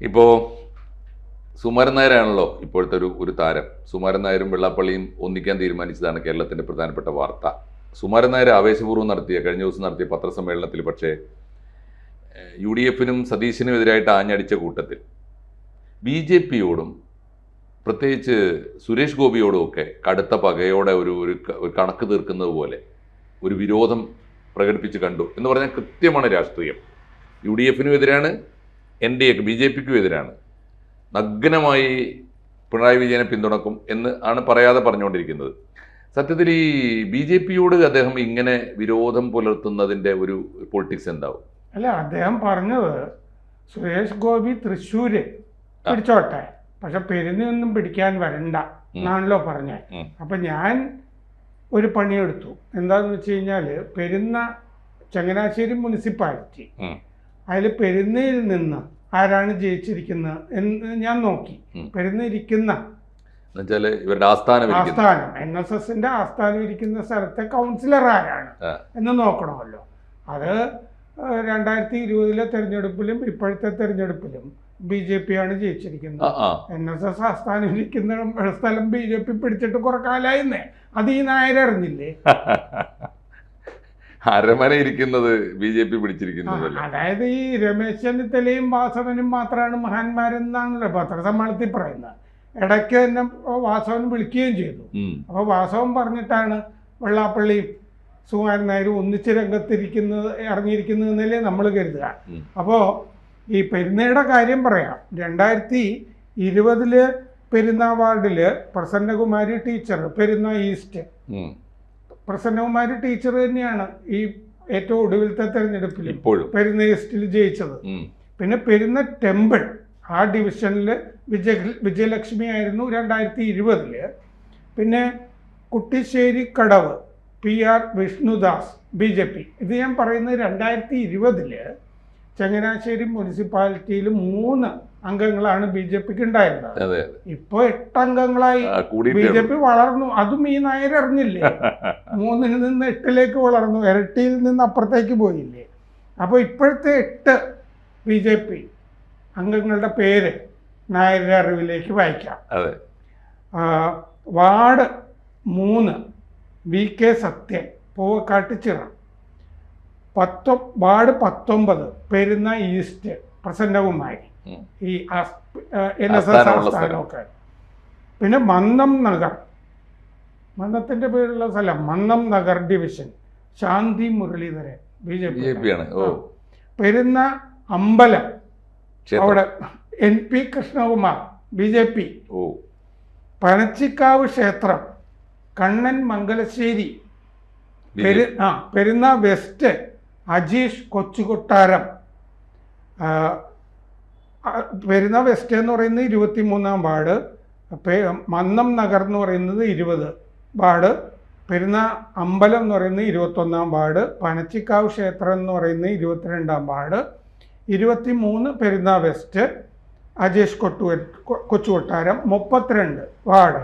ഇപ്പോൾ സുമാരൻ നായരാണല്ലോ ഇപ്പോഴത്തെ ഒരു ഒരു താരം. സുമാരൻ നായരും വെള്ളാപ്പള്ളിയും ഒന്നിക്കാൻ തീരുമാനിച്ചതാണ് കേരളത്തിന്റെ പ്രധാനപ്പെട്ട വാർത്ത. സുമാരൻ നായർ ആവേശപൂർവം നടത്തിയ കഴിഞ്ഞ ദിവസം നടത്തിയ പത്രസമ്മേളനത്തിൽ പക്ഷേ യു ഡി എഫിനും സതീശിനും എതിരായിട്ട് ആഞ്ഞടിച്ച കൂട്ടത്തിൽ ബി ജെ പിയോടും പ്രത്യേകിച്ച് സുരേഷ് ഗോപിയോടും ഒക്കെ കടുത്ത പകയോടെ ഒരു ഒരു കണക്ക് തീർക്കുന്നത് പോലെ ഒരു വിരോധം പ്രകടിപ്പിച്ച് കണ്ടു. എന്ന് പറഞ്ഞാൽ കൃത്യമാണ് രാഷ്ട്രീയം. യു ഡി എഫിനും എതിരാണ് എൻ ഡി എക്ക് ബി ജെ പിക്കും എതിരാണ്. നഗ്നമായി പിണറായി വിജയനെ പിന്തുണക്കും എന്ന് ആണ് പറയാതെ പറഞ്ഞുകൊണ്ടിരിക്കുന്നത്. സത്യത്തിൽ ഈ ബി ജെ പിയോട് അദ്ദേഹം ഇങ്ങനെ വിരോധം പുലർത്തുന്നതിന്റെ ഒരു പൊളിറ്റിക്സ് എന്താവും? അല്ല അദ്ദേഹം പറഞ്ഞത് സുരേഷ് ഗോപി തൃശ്ശൂര് പിടിച്ചോട്ടെ. പക്ഷെ പെരുന്നൊന്നും പിടിക്കാൻ വരണ്ട എന്നാണല്ലോ പറഞ്ഞത്. അപ്പൊ ഞാൻ ഒരു പണിയെടുത്തു. എന്താന്ന് വെച്ച് കഴിഞ്ഞാൽ പെരുന്ന ചങ്ങനാശ്ശേരി മുനിസിപ്പാലിറ്റി. അതിൽ പെരുന്നയിൽ നിന്ന് ആരാണ് ജയിച്ചിരിക്കുന്നത് എന്ന് ഞാൻ നോക്കി. പെരുന്നിരിക്കുന്ന ഇവരുടെ ആസ്ഥാനം എൻ എസ് എസിന്റെ ആസ്ഥാനം ഇരിക്കുന്ന സ്ഥലത്തെ കൗൺസിലർ ആരാണ് എന്ന് നോക്കണമല്ലോ. അത് രണ്ടായിരത്തി ഇരുപതിലെ തെരഞ്ഞെടുപ്പിലും ഇപ്പോഴത്തെ തെരഞ്ഞെടുപ്പിലും ബി ജെ പി ആണ് ജയിച്ചിരിക്കുന്നത് എൻ എസ് എസ് ആസ്ഥാനം ഇരിക്കുന്ന സ്ഥലം ബി ജെ പി പിടിച്ചിട്ട് കുറെ കാലായിരുന്നേ അത് ഈ നായരറിഞ്ഞില്ലേ? അരമന ഇരിക്കുന്നത് ബി ജെ പി പിടിച്ചിരിക്കുന്നത് അതായത് ഈ രമേശ് ചെന്നിത്തലയും വാസവനും മാത്രമാണ് മഹാന്മാരെന്നാണല്ലോ പത്രസമ്മേളനത്തിൽ പറയുന്നത്. ഇടയ്ക്ക് തന്നെ വാസവൻ വിളിക്കുകയും ചെയ്തു. അപ്പൊ അപ്പോൾ വാസവൻ പറഞ്ഞിട്ടാണ് വെള്ളാപ്പള്ളിയും സുകുമാരൻ നായരും ഒന്നിച്ച് രംഗത്തിരിക്കുന്നത് ഇറങ്ങിയിരിക്കുന്നതെന്നല്ലേ നമ്മൾ കരുതുക. അപ്പോൾ ഈ പെരുന്നയുടെ കാര്യം പറയാം. രണ്ടായിരത്തി ഇരുപതിൽ പെരുന്ന വാർഡിൽ Prasannakumari teacher Perunna east. Prasannakumari teacher തന്നെയാണ് ഈ ഏറ്റവും ഒടുവിലത്തെ തെരഞ്ഞെടുപ്പിൽ ഇപ്പോഴും. പെരുന്ന ഈസ്റ്റിൽ ജയിച്ചത്. പിന്നെ പെരുന്ന ടെമ്പിൾ ആ ഡിവിഷനിൽ വിജയ വിജയലക്ഷ്മി ആയിരുന്നു രണ്ടായിരത്തി ഇരുപതിൽ പിന്നെ Kuttissery Kadavu P R Vishnudas B J P. ഇത് ഞാൻ പറയുന്നത് രണ്ടായിരത്തി ഇരുപതിൽ ചങ്ങനാശ്ശേരി മുനിസിപ്പാലിറ്റിയിൽ മൂന്ന് അംഗങ്ങളാണ് ബി ജെ പിക്ക് ഉണ്ടായിരുന്നത് ഇപ്പൊ ഇപ്പോൾ എട്ട് അംഗങ്ങളായി ആ, ബി ജെ പി വളർന്നു. അതും ഈ നായർ അറിഞ്ഞില്ലേ? മൂന്നിൽ നിന്ന് എട്ടിലേക്ക് വളർന്നു. ഇരട്ടിയിൽ നിന്ന് അപ്പുറത്തേക്ക് പോയില്ലേ? അപ്പോൾ ഇപ്പോഴത്തെ എട്ട് ബി ജെ പി അംഗങ്ങളുടെ പേര് നായരുടെ അറിവിലേക്ക് വായിക്കാം. വാർഡ് മൂന്ന് വി കെ സത്യൻ പൂവക്കാട്ടുചിറ പത്തൊ വാർഡ് പത്തൊമ്പത് പെരുന്ന ഈസ്റ്റ് പ്രസന്നവുമായി ഈ എൻ എസ് എസ് ആസ്ഥാനമുള്ള സ്ഥലം. ആസ്ഥാനമൊക്കെ പിന്നെ മന്നം നഗർ. മന്നത്തിന്റെ പേരുള്ള സ്ഥലം Mannam Nagar division. Shanthi Muraleedharan B J P Perunna അമ്പലം അവിടെ N P Krishnakumar B J P. ഓ. പനച്ചിക്കാവ് ക്ഷേത്രം കണ്ണൻ മംഗലശ്ശേരി പെരു ആ പെരുന്ന വെസ്റ്റ് അജീഷ് കൊച്ചുകൊട്ടാരം. ആ, വെസ്റ്റ് എന്ന് പറയുന്നത് ഇരുപത്തി മൂന്നാം വാർഡ് മന്നം നഗർ എന്ന് പറയുന്നത് ഇരുപത് വാർഡ് പെരുന്ന അമ്പലം എന്ന് പറയുന്നത് ഇരുപത്തൊന്നാം വാർഡ് പനച്ചിക്കാവ് ക്ഷേത്രം എന്ന് പറയുന്നത് ഇരുപത്തിരണ്ടാം വാർഡ് ഇരുപത്തി മൂന്ന് പെരുന്ന വെസ്റ്റ് അജേഷ് കൊട്ടു കൊച്ചുകൊട്ടാരം മുപ്പത്തിരണ്ട് വാർഡ്.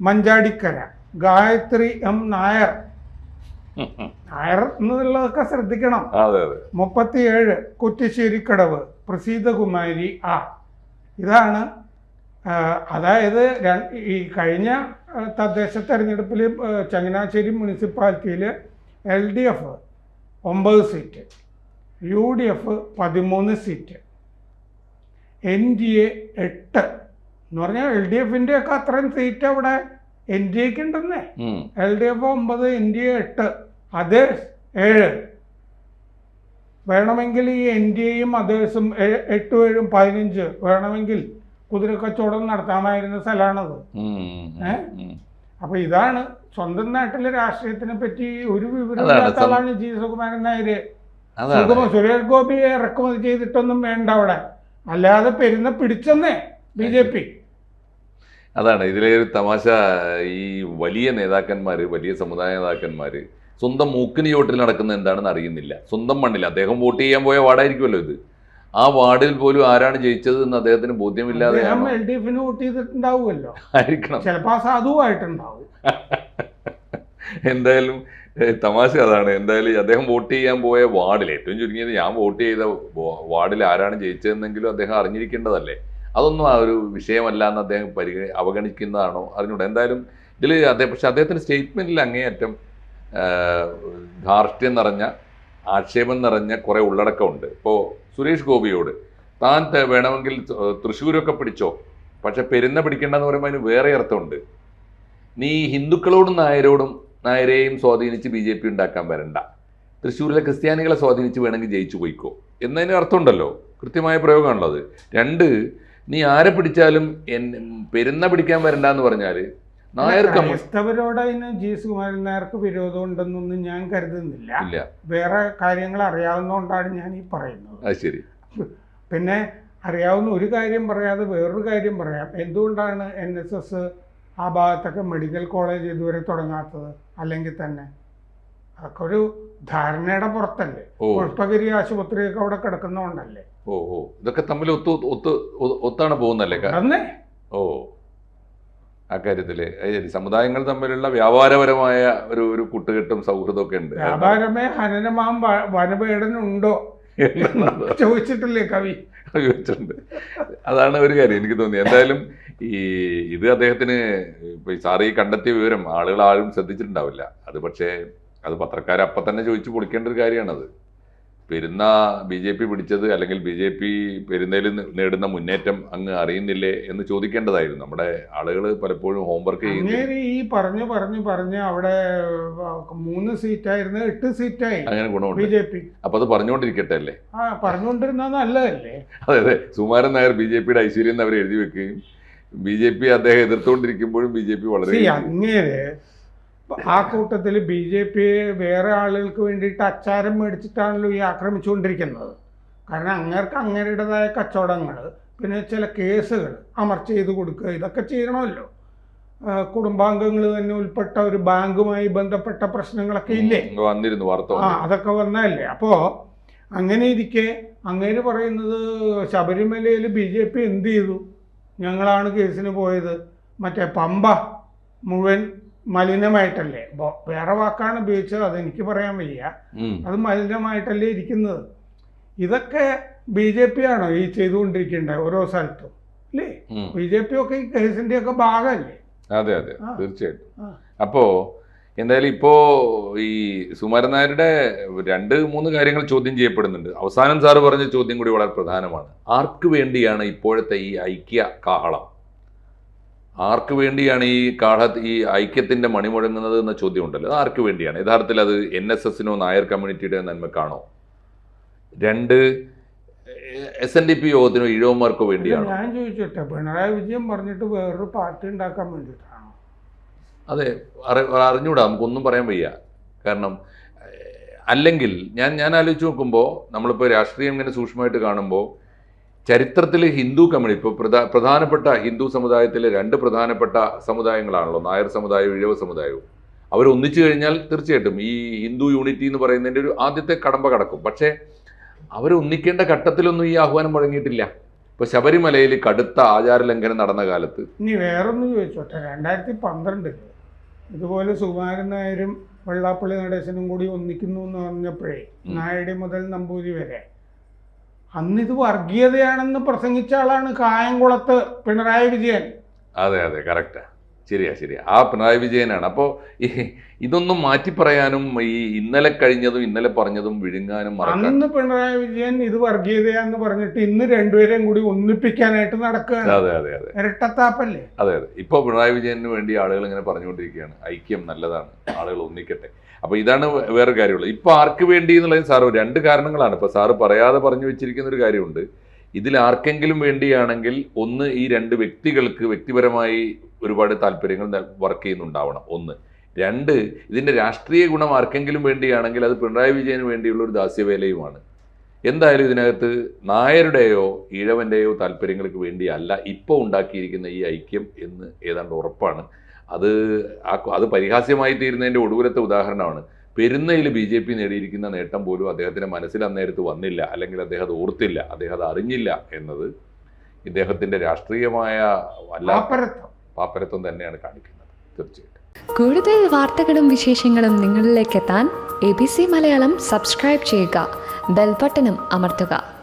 മഞ്ചാടിക്കര ഗായത്രി എം നായർ നായർ എന്നുള്ളതൊക്കെ ശ്രദ്ധിക്കണം. അതെ അതെ. മുപ്പത്തിയേഴ് കുറ്റിശ്ശേരിക്കടവ് പ്രസീതകുമാരി ആ. ഇതാണ് അതായത് ഈ കഴിഞ്ഞ തദ്ദേശ തെരഞ്ഞെടുപ്പിൽ ചങ്ങനാശ്ശേരി മുനിസിപ്പാലിറ്റിയിൽ എൽ ഡി എഫ് ഒമ്പത് സീറ്റ് യു ഡി എഫ് പതിമൂന്ന് സീറ്റ് എൻ ഡി എ എട്ട്. എന്ന് പറഞ്ഞാൽ എൽ ഡി എഫിന്റെ ഒക്കെ അത്രയും സീറ്റ് അവിടെ എൻ ഡി എക്ക് ഉണ്ടെന്നേ. എൽ ഡി എഫ് ഒമ്പത് എൻ ഡി എ എട്ട്. അതേഴ്സ് ഏഴ്. വേണമെങ്കിൽ ഈ എൻ ഡി എയും അതേഴ്സും എട്ടും ഏഴും പതിനഞ്ച് വേണമെങ്കിൽ കുതിരക്കച്ചവടം നടത്താമായിരുന്ന സ്ഥലമാണത്. ഉം, ഉം, ഏ? അപ്പൊ ഇതാണ് സ്വന്തം നാട്ടിലെ രാഷ്ട്രീയത്തിനെ പറ്റി ഒരു വിവരം ജി സുകുമാരൻ നായര്. സുരേഷ് ഗോപിയെ ഇറക്കുമതി ചെയ്തിട്ടൊന്നും വേണ്ട അവിടെ. അല്ലാതെ പെരുന്ന പിടിച്ചെന്നേ ബി ജെ പി. അതാണ്. ഇതിലെ ഒരു തമാശ ഈ വലിയ നേതാക്കന്മാര് വലിയ സമുദായ നേതാക്കന്മാര് സ്വന്തം മൂക്കിന് ചോട്ടിൽ നടക്കുന്ന എന്താണെന്ന് അറിയുന്നില്ല. സ്വന്തം മണ്ണിൽ. അദ്ദേഹം വോട്ട് ചെയ്യാൻ പോയ വാർഡായിരിക്കുമല്ലോ ഇത്. ആ വാർഡിൽ പോലും ആരാണ് ജയിച്ചത് എന്ന് അദ്ദേഹത്തിന് ബോധ്യമില്ലാതെ എൽ ഡി എഫിന് വോട്ട് ചെയ്തിട്ടുണ്ടാവുമല്ലോ. ആയിരിക്കണം. ചിലപ്പോ സാധുവായിട്ടുണ്ടാവും. എന്തായാലും തമാശ അതാണ്. എന്തായാലും അദ്ദേഹം വോട്ട് ചെയ്യാൻ പോയ വാർഡിൽ ഏറ്റവും ചുരുങ്ങിയത് ഞാൻ വോട്ട് ചെയ്ത വാർഡിൽ ആരാണ് ജയിച്ചതെന്നെങ്കിലും അദ്ദേഹം അറിഞ്ഞിരിക്കേണ്ടതല്ലേ? അതൊന്നും ആ ഒരു വിഷയമല്ല എന്ന് അദ്ദേഹം പരിഗണി അവഗണിക്കുന്നതാണോ? അറിഞ്ഞൂടെ എന്തായാലും ഇതിൽ അദ്ദേഹം പക്ഷെ അദ്ദേഹത്തിന്റെ സ്റ്റേറ്റ്മെന്റിൽ അങ്ങേയറ്റം ധാർഷ്ട്യം നിറഞ്ഞ ആക്ഷേപം നിറഞ്ഞ കുറെ ഉള്ളടക്കമുണ്ട്. ഇപ്പോൾ സുരേഷ് ഗോപിയോട് താൻ വേണമെങ്കിൽ തൃശ്ശൂരൊക്കെ പിടിച്ചോ? പക്ഷെ പെരുന്ന പിടിക്കേണ്ടെന്ന് പറയുമ്പോൾ അതിന് വേറെ അർത്ഥമുണ്ട്. നീ ഹിന്ദുക്കളോടും നായരോടും നായരെയും സ്വാധീനിച്ച് ബി ജെ പി ഉണ്ടാക്കാൻ വരണ്ട. തൃശ്ശൂരിലെ ക്രിസ്ത്യാനികളെ സ്വാധീനിച്ച് വേണമെങ്കിൽ ജയിച്ചു പോയിക്കോ. എന്നതിന് അർത്ഥമുണ്ടല്ലോ. കൃത്യമായ പ്രയോഗമാണുള്ളത്. രണ്ട് നീ ആരെ പിടിച്ചാലും എൻ പെരുന്ന പിടിക്കാൻ വരണ്ട എന്ന് പറഞ്ഞാൽ നായർ ക്രൈസ്തവരോട് അതിന് ജി സുകുമാരൻ നായർക്ക് വിരോധം ഉണ്ടെന്നൊന്നും ഞാൻ കരുതുന്നില്ല. വേറെ കാര്യങ്ങൾ അറിയാവുന്നതുകൊണ്ടാണ് ഞാൻ ഈ പറയുന്നത്. ശരി. പിന്നെ അറിയാവുന്ന ഒരു കാര്യം പറയാതെ വേറൊരു കാര്യം പറയാം. എന്തുകൊണ്ടാണ് എൻ എസ് എസ് ആ ഭാഗത്തൊക്കെ മെഡിക്കൽ കോളേജ് ഇതുവരെ തുടങ്ങാത്തത്? അല്ലെങ്കിൽ തന്നെ അതൊക്കെ ഒരു ധാരണയുടെ പുറത്തല്ലേ? പുഷ്പഗിരി ആശുപത്രിയൊക്കെ അവിടെ കിടക്കുന്നതുകൊണ്ടല്ലേ? ഓ ഓ. ഇതൊക്കെ തമ്മിൽ ഒത്തു ഒത്ത് ഒത്താണ് പോകുന്നല്ലേ? ഓ. അത് ശരി. സമുദായങ്ങൾ തമ്മിലുള്ള വ്യാപാരപരമായ ഒരു ഒരു കൂട്ടുകെട്ടും സൗഹൃദമൊക്കെ ഉണ്ട്. വ്യാപാരമേ ഹനനമാം വനപേടനുണ്ടോ വനപീഡനുണ്ടോ? ചോദിച്ചിട്ടില്ലേ കവി? ചോദിച്ചിട്ടുണ്ട് അതാണ് ഒരു കാര്യം എനിക്ക് തോന്നി എന്തായാലും ഈ ഇത് അദ്ദേഹത്തിന് ഇപ്പൊ സാറ് ഈ കണ്ടെത്തിയ വിവരം ആളുകൾ ആരും ശ്രദ്ധിച്ചിട്ടുണ്ടാവില്ല. അത് പക്ഷേ അത് പത്രക്കാർ അപ്പം തന്നെ ചോദിച്ചു പൊളിക്കേണ്ട ഒരു കാര്യമാണത് പെരുന്ന ബി ജെ പി പിടിച്ചത് അല്ലെങ്കിൽ ബി ജെ പി പെരുന്നയിൽ നേടുന്ന മുന്നേറ്റം അങ്ങ് അറിയുന്നില്ലേ എന്ന് ചോദിക്കേണ്ടതായിരുന്നു. നമ്മുടെ ആളുകൾ പലപ്പോഴും ഹോംവർക്ക് ചെയ്യുന്നു. ഈ പറഞ്ഞു പറഞ്ഞു പറഞ്ഞ് അവിടെ മൂന്ന് സീറ്റായിരുന്നു എട്ട് സീറ്റായി അങ്ങനെ ബി ഗുണമുണ്ട് ജെ പി. അപ്പൊ അത് പറഞ്ഞുകൊണ്ടിരിക്കട്ടെ അല്ലേ? ആ പറഞ്ഞുകൊണ്ടിരുന്ന നല്ലതല്ലേ? അതെ അതെ. സുമാരൻ നായർ ബി ജെ പിയുടെ ഐശ്വര്യം അവർ എഴുതി വെക്കുകയും ബി ജെ പി അദ്ദേഹം എതിർത്തുകൊണ്ടിരിക്കുമ്പോഴും ബി ജെ പി വളരെ അങ്ങേര് ആ കൂട്ടത്തിൽ ബി ജെ പി വേറെ ആളുകൾക്ക് വേണ്ടിയിട്ട് അച്ചാരം മേടിച്ചിട്ടാണല്ലോ ഈ ആക്രമിച്ചുകൊണ്ടിരിക്കുന്നത്. കാരണം അങ്ങേർക്ക് അങ്ങേരുടേതായ കച്ചവടങ്ങൾ പിന്നെ ചില കേസുകൾ അമർച്ച ചെയ്ത് കൊടുക്കുക ഇതൊക്കെ ചെയ്യണമല്ലോ. കുടുംബാംഗങ്ങൾ തന്നെ ഉൾപ്പെട്ട ഒരു ബാങ്കുമായി ബന്ധപ്പെട്ട പ്രശ്നങ്ങളൊക്കെ ഇല്ലേ? വന്നിരുന്നു വാർത്ത ആ. അതൊക്കെ വന്നതല്ലേ? അപ്പോൾ അങ്ങനെ ഇരിക്കെ അങ്ങേര് പറയുന്നത് ശബരിമലയിൽ ബി ജെ പി എന്ത് ചെയ്തു? ഞങ്ങളാണ് കേസിന് പോയത്. മറ്റേ പമ്പ മുഴുവൻ മലിനമായിട്ടല്ലേ? വേറെ വാക്കാണ് ഉപയോഗിച്ചത് അതെനിക്ക് പറയാൻ വയ്യ. അത് മലിനമായിട്ടല്ലേ ഇരിക്കുന്നത്. ഇതൊക്കെ ബി ജെ പി ആണോ ഈ ചെയ്തുകൊണ്ടിരിക്കേണ്ടത് ഓരോ സ്ഥലത്തും? അല്ലേ. ബി ജെ പി ഒക്കെ ഈ കേസിന്റെ ഒക്കെ ഭാഗമല്ലേ? അതെ അതെ. തീർച്ചയായിട്ടും. അപ്പോ എന്തായാലും ഇപ്പോ ഈ സുമാരൻ നായരുടെ രണ്ട് മൂന്ന് കാര്യങ്ങൾ ചോദ്യം ചെയ്യപ്പെടുന്നുണ്ട്. അവസാനം സാറ് പറഞ്ഞ ചോദ്യം കൂടി വളരെ പ്രധാനമാണ്. ആർക്ക് വേണ്ടിയാണ് ഇപ്പോഴത്തെ ഈ ഐക്യ കാഹളം? ആർക്ക് വേണ്ടിയാണ് ഈ കാഠ ഈ ഐക്യത്തിന്റെ മണി മുഴങ്ങുന്നത് എന്ന ചോദ്യം ഉണ്ടല്ലോ അത് ആർക്ക് വേണ്ടിയാണ്? യഥാർത്ഥത്തിൽ അത് എൻ എസ് എസിനോ നായർ കമ്മ്യൂണിറ്റിയുടെ നന്മക്കാണോ രണ്ട് എസ് എൻ ഡി പി യോഗത്തിനോ ഇഴവന്മാർക്കോ വേണ്ടിയാണ്? ഞാൻ ചോദിച്ചോട്ടെ. പിണറായി വിജയൻ പറഞ്ഞിട്ട് വേറൊരു പാർട്ടി ഉണ്ടാക്കാൻ വേണ്ടിയിട്ടാണോ? അതെ അറിഞ്ഞുകൂടാ അറിഞ്ഞൂടാ നമുക്കൊന്നും പറയാൻ വയ്യ. കാരണം അല്ലെങ്കിൽ ഞാൻ ഞാൻ ആലോചിച്ച് നോക്കുമ്പോൾ നമ്മളിപ്പോൾ രാഷ്ട്രീയം ഇങ്ങനെ സൂക്ഷ്മമായിട്ട് കാണുമ്പോൾ ചരിത്രത്തിൽ ഹിന്ദു കമ്മ്യൂണി ഇപ്പോൾ പ്രധാ പ്രധാനപ്പെട്ട ഹിന്ദു സമുദായത്തിലെ രണ്ട് പ്രധാനപ്പെട്ട സമുദായങ്ങളാണല്ലോ നായർ സമുദായവും ഇഴവ സമുദായവും. അവർ ഒന്നിച്ചു കഴിഞ്ഞാൽ തീർച്ചയായിട്ടും ഈ ഹിന്ദു യൂണിറ്റി എന്ന് പറയുന്നതിന്റെ ഒരു ആദ്യത്തെ കടമ്പ കടക്കും. പക്ഷേ അവർ ഒന്നിക്കേണ്ട ഘട്ടത്തിലൊന്നും ഈ ആഹ്വാനം മുഴങ്ങിയിട്ടില്ല. ഇപ്പോൾ ശബരിമലയിൽ കടുത്ത ആചാര ലംഘനം നടന്ന കാലത്ത് ഇനി വേറൊന്നും ചോദിച്ചോട്ടെ. രണ്ടായിരത്തി പന്ത്രണ്ടിൽ ഇതുപോലെ സുകുമാരൻ നായരും വെള്ളാപ്പള്ളി നടേശനും കൂടി ഒന്നിക്കുന്നു എന്ന് പറഞ്ഞപ്പോഴേ. നായടി മുതൽ നമ്പൂതിരി വരെ അന്നിത് വർഗീയതയാണെന്ന് പ്രസംഗിച്ച ആളാണ് കായംകുളത്ത് പിണറായി വിജയൻ. അതെ അതെ കറക്റ്റാ ശരിയാ ശരിയാ. ആ പിണറായി വിജയനാണ്. അപ്പോൾ ഈ ഇതൊന്നും മാറ്റി പറയാനും ഈ ഇന്നലെ കഴിഞ്ഞതും ഇന്നലെ പറഞ്ഞതും വിഴുങ്ങാനും അന്ന് പിണറായി വിജയൻ ഇത് വർഗീയതയാന്ന് പറഞ്ഞിട്ട് ഇന്ന് രണ്ടുപേരെയും കൂടി ഒന്നിപ്പിക്കാനായിട്ട് നടക്കുക അതെ അതെ അതെ. ഇരട്ടത്താപ്പല്ലേ? അതെ അതെ. ഇപ്പോൾ പിണറായി വിജയന് വേണ്ടി ആളുകൾ ഇങ്ങനെ പറഞ്ഞുകൊണ്ടിരിക്കുകയാണ്. ഐക്യം നല്ലതാണ്. ആളുകൾ ഒന്നിക്കട്ടെ. അപ്പോൾ ഇതാണ് വേറെ വേറൊരു കാര്യമുള്ളത്. ഇപ്പോൾ ആർക്ക് വേണ്ടി എന്നുള്ളത് സാറ് രണ്ട് കാരണങ്ങളാണ്. ഇപ്പോൾ സാറ് പറയാതെ പറഞ്ഞു വെച്ചിരിക്കുന്ന ഒരു കാര്യമുണ്ട്. ഇതിൽ ആർക്കെങ്കിലും വേണ്ടിയാണെങ്കിൽ ഒന്ന് ഈ രണ്ട് വ്യക്തികൾക്ക് വ്യക്തിപരമായി ഒരുപാട് താല്പര്യങ്ങൾ വർക്ക് ചെയ്യുന്നുണ്ടാവണം. ഒന്ന്. രണ്ട് ഇതിന്റെ രാഷ്ട്രീയ ഗുണം ആർക്കെങ്കിലും വേണ്ടിയാണെങ്കിൽ അത് പിണറായി വിജയന് വേണ്ടിയുള്ള ഒരു ദാസ്യവേലയുമാണ്. എന്തായാലും ഇതിനകത്ത് നായരുടെയോ ഈഴവന്റെയോ താല്പര്യങ്ങൾക്ക് വേണ്ടിയല്ല ഇപ്പോൾ ഉണ്ടാക്കിയിരിക്കുന്ന ഈ ഐക്യം എന്ന് ഏതാണ്ട് ഉറപ്പാണ്. അത് അത് പരിഹാസ്യമായി തീരുന്നതിന്റെ ഒടുവിലത്തെ ഉദാഹരണമാണ്. പെരുന്നയിൽ ബി ജെ പി നേടിയിരിക്കുന്ന നേട്ടം പോലും അദ്ദേഹത്തിന്റെ മനസ്സിൽ അന്നേരത്ത് വന്നില്ല. അല്ലെങ്കിൽ അദ്ദേഹം ഓർത്തില്ല. അദ്ദേഹം അത് അറിഞ്ഞില്ല എന്നത് ഇദ്ദേഹത്തിന്റെ രാഷ്ട്രീയമായ പാപ്പരത്വം. തന്നെയാണ് കാണിക്കുന്നത്. തീർച്ചയായിട്ടും. കൂടുതൽ വാർത്തകളും വിശേഷങ്ങളും നിങ്ങളിലേക്ക് എത്താൻ A B C Malayalam subscribe ചെയ്യുക. ബെൽബട്ടനും അമർത്തുക.